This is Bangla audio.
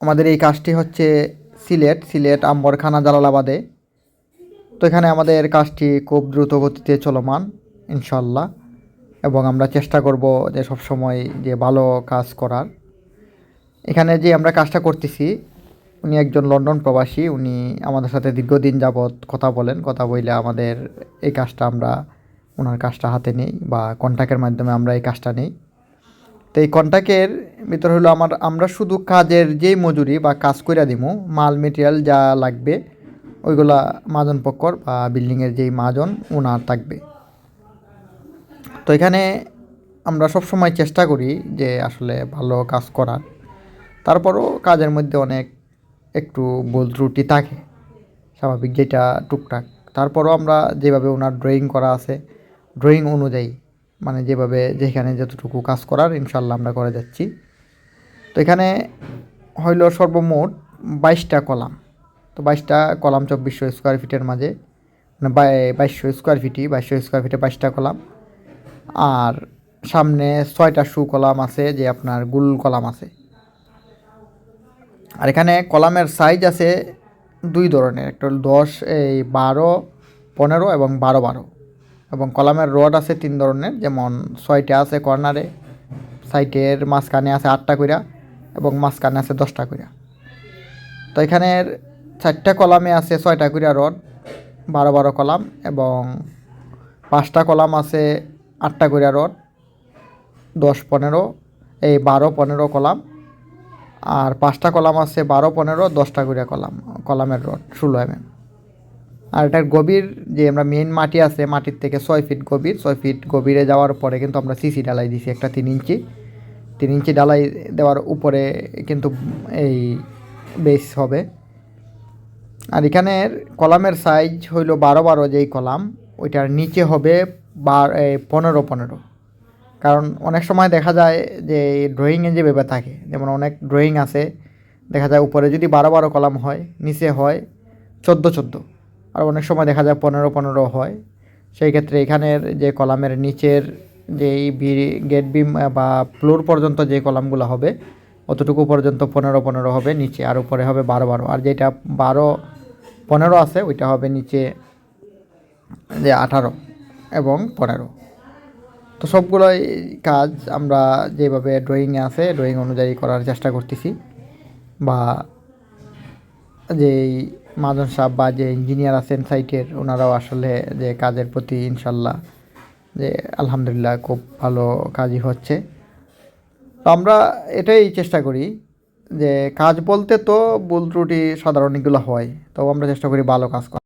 আমাদের এই কাজটি হচ্ছে সিলেট সিলেট আম্বরখানা জালালাবাদে। তো এখানে আমাদের কাজটি খুব দ্রুত গতিতে চলমান ইনশাল্লাহ এবং আমরা চেষ্টা করব যে সবসময় যে ভালো কাজ করার। এখানে যে আমরা কাজটা করতেছি, উনি একজন লন্ডন প্রবাসী, উনি আমাদের সাথে দীর্ঘদিন যাবৎ কথা বলেন, কথা বইলে আমাদের এই কাজটা আমরা, ওনার কাজটা হাতে নিই বা কন্ট্যাক্টের মাধ্যমে আমরা এই কাজটা নিই। তো এই কন্ট্যাক্টের ভিতর হলো আমার, আমরা শুধু কাজের যেই মজুরি বা কাজ কইরা দিমু, মাল মেটেরিয়াল যা লাগবে, ওইগুলা মাজন পক্কর বা বিল্ডিংয়ের যেই মাজন ওনার থাকবে। তো এখানে আমরা সব সময় চেষ্টা করি যে আসলে ভালো কাজ করার। তারপরও কাজের মধ্যে অনেক একটু ভুল ত্রুটি থাকে, স্বাভাবিক যেটা টুকটাক। তারপরও আমরা যেভাবে ওনার ড্রয়িং করা আছে ড্রয়িং অনুযায়ী মানে যেভাবে যেখানে যতটুকু কাজ করার ইনশাল্লাহ আমরা করে যাচ্ছি। তো এখানে হইল সর্বমোট বাইশটা কলাম। তো বাইশটা কলাম চব্বিশশো স্কোয়ার ফিটের মাঝে মানে বাই- বাইশশো স্কোয়ার ফিটই বাইশশো স্কোয়ার ফিটে বাইশটা কলাম। আর সামনে ছয়টা শু কলাম আছে, যে আপনার গুল কলাম আছে। আর এখানে কলামের সাইজ আছে দুই ধরনের, একটা হলো দশ, এই বারো, পনেরো এবং বারো বারো। এবং কলামের রড আছে তিন ধরনের, যেমন ছয়টা আছে কর্নারে, সাইটের মাঝখানে আছে আটটা কইরা এবং মাঝখানে আছে দশটা কইরা। তো এখানের চারটা কলামে আছে ছয়টা কইরা রড, বারো বারো কলাম এবং পাঁচটা কলাম আছে আটটা কইরা রড, দশ পনেরো, এই বারো পনেরো কলাম আর পাঁচটা কলাম আছে বারো পনেরো, দশটা করে কলাম, কলামের রড, ষোলো এম আর এটার গভীর যে আমরা মেন মাটি আছে, মাটির থেকে ছয় ফিট গভীর, ছয় ফিট গভীরে যাওয়ার পরে কিন্তু আমরা সিসি ডালাই দিছি একটা তিন ইঞ্চি। তিন ইঞ্চি ডালাই দেওয়ার উপরে কিন্তু এই বেস হবে। আর এখানের কলামের সাইজ হইল বারো বারো যেই কলাম, ওইটার নিচে হবে বার পনেরো পনেরো। কারণ অনেক সময় দেখা যায় যে ড্রয়িংয়ে যে ব্যাপার থাকে, যেমন অনেক ড্রয়িং আছে, দেখা যায় উপরে যদি বারো বারো কলাম হয়, নিচে হয় চোদ্দ চোদ্দ। আর অনেক সময় দেখা যায় পনেরো পনেরো হয়। সেই ক্ষেত্রে এখানের যে কলামের নিচের যেই গেট বিম বা ফ্লোর পর্যন্ত যে কলামগুলো হবে, অতটুকু পর্যন্ত পনেরো পনেরো হবে, নিচে আর উপরে হবে বারো বারো। আর যেটা বারো পনেরো আছে, ওইটা হবে নিচে যে আঠারো এবং পনেরো। তো সবগুলোই কাজ আমরা যেভাবে ড্রয়িংয়ে আছে ড্রয়িং অনুযায়ী করার চেষ্টা করতেছি। বা যেই মাজন সাহেব বা যে ইঞ্জিনিয়ার আছেন সাইটের ওনারাও আসলে যে কাজের প্রতি ইনশাল্লাহ যে আলহামদুলিল্লাহ খুব ভালো কাজই হচ্ছে। তো আমরা এটাই চেষ্টা করি যে কাজ বলতে তো ভুল ত্রুটি সাধারণ এগুলো হয়, তো আমরা চেষ্টা করি ভালো কাজ করার।